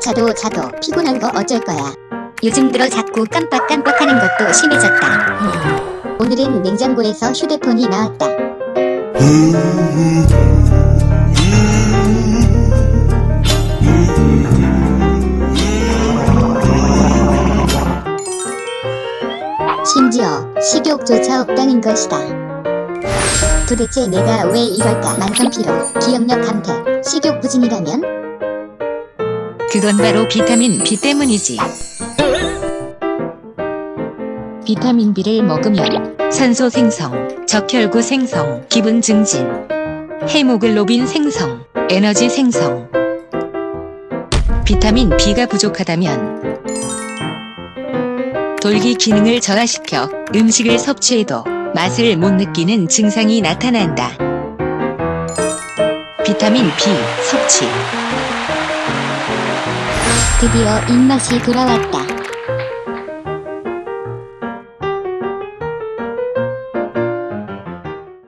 자도 자도 피곤한 거 어쩔 거야. 요즘 들어 자꾸 깜빡깜빡하는 것도 심해졌다. 오늘은 냉장고에서 휴대폰이 나왔다. 심지어 식욕조차 없다는 것이다. 도대체 내가 왜 이럴까? 만성피로, 기억력 감퇴, 식욕 부진이라면? 그건 바로 비타민 B 때문이지. 비타민 B를 먹으면 산소 생성, 적혈구 생성, 기분 증진, 헤모글로빈 생성, 에너지 생성. 비타민 B가 부족하다면 돌기 기능을 저하시켜 음식을 섭취해도 맛을 못 느끼는 증상이 나타난다. 비타민 B 섭취. 드디어 입맛이 돌아왔다.